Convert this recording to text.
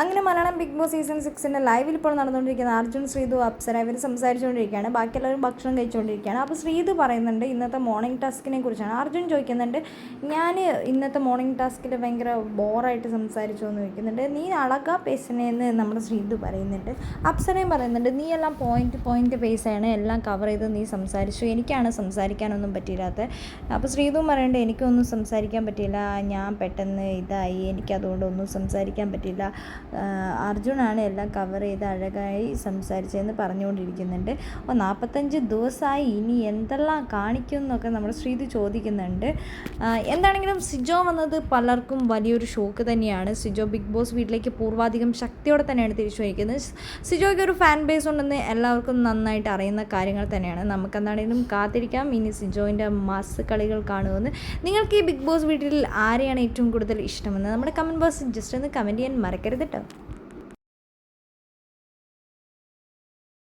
അങ്ങനെ Malayalam big boss season സിക്സിന്റെ ലൈവിൽ ഇപ്പോൾ നടന്നുകൊണ്ടിരിക്കുന്ന അർജുൻ ശ്രീതു അപ്സര ഇവർ സംസാരിച്ചുകൊണ്ടിരിക്കുകയാണ്. ബാക്കി എല്ലാവരും ഭക്ഷണം കഴിച്ചുകൊണ്ടിരിക്കുകയാണ്. അപ്പോൾ ശ്രീതു പറയുന്നുണ്ട് ഇന്നത്തെ മോർണിംഗ് ടാസ്കിനെ കുറിച്ചാണ്. അർജുൻ ചോദിക്കുന്നുണ്ട് ഞാൻ ഇന്നത്തെ മോർണിംഗ് ടാസ്കിൽ ഭയങ്കര ബോറായിട്ട് സംസാരിച്ചു എന്ന് ചോദിക്കുന്നുണ്ട്. നീ അളക പേസിനെന്ന് നമ്മുടെ ശ്രീതു പറയുന്നുണ്ട്. അപ്സരയും പറയുന്നുണ്ട് നീ എല്ലാം പോയിന്റ് പോയിന്റ് പേസാണ് എല്ലാം കവർ ചെയ്ത് നീ സംസാരിച്ചു. എനിക്കാണ് സംസാരിക്കാനൊന്നും പറ്റിയില്ലാത്തത് അപ്പോൾ ശ്രീതു പറയുന്നുണ്ട് എനിക്കൊന്നും സംസാരിക്കാൻ പറ്റിയില്ല. ഞാൻ പെട്ടെന്ന് ഇതായി. എനിക്കതുകൊണ്ടൊന്നും സംസാരിക്കാൻ പറ്റില്ല ആഹ് അർജുനാണ് എല്ലാം കവർ ചെയ്ത് അഴകായി സംസാരിച്ചതെന്ന് പറഞ്ഞുകൊണ്ടിരിക്കുന്നുണ്ട്. അപ്പോൾ നാൽപ്പത്തഞ്ച് ദിവസമായി ഇനി എന്തെല്ലാം കാണിക്കും എന്നൊക്കെ നമ്മൾ ശ്രീതു ചോദിക്കുന്നുണ്ട്. എന്താണെങ്കിലും സിജോ വന്നത് പലർക്കും വലിയൊരു ഷോക്ക് തന്നെയാണ്. സിജോ ബിഗ് ബോസ് വീട്ടിലേക്ക് പൂർവാധികം ശക്തിയോടെ തന്നെയാണ് തിരിച്ചു വയ്ക്കുന്നത്. സിജോയ്ക്ക് ഒരു ഫാൻ ബേസ് ഉണ്ടെന്ന് എല്ലാവർക്കും നന്നായിട്ട് അറിയുന്ന കാര്യങ്ങൾ തന്നെയാണ്. നമുക്ക് എന്താണെങ്കിലും കാത്തിരിക്കാം. ഇനി സിജോയിന്റെ മാസ് കളികൾ കാണുമെന്ന് നിങ്ങൾക്ക് ഈ ബിഗ് ബോസ് വീട്ടിൽ ആരെയാണ് ഏറ്റവും കൂടുതൽ ഇഷ്ടമെന്ന് നമ്മുടെ കമന്റ് ബോക്സിൽ ജസ്റ്റ് ഒന്ന് കമന്റ് ചെയ്യാൻ മറക്കരുത് കേട്ടോ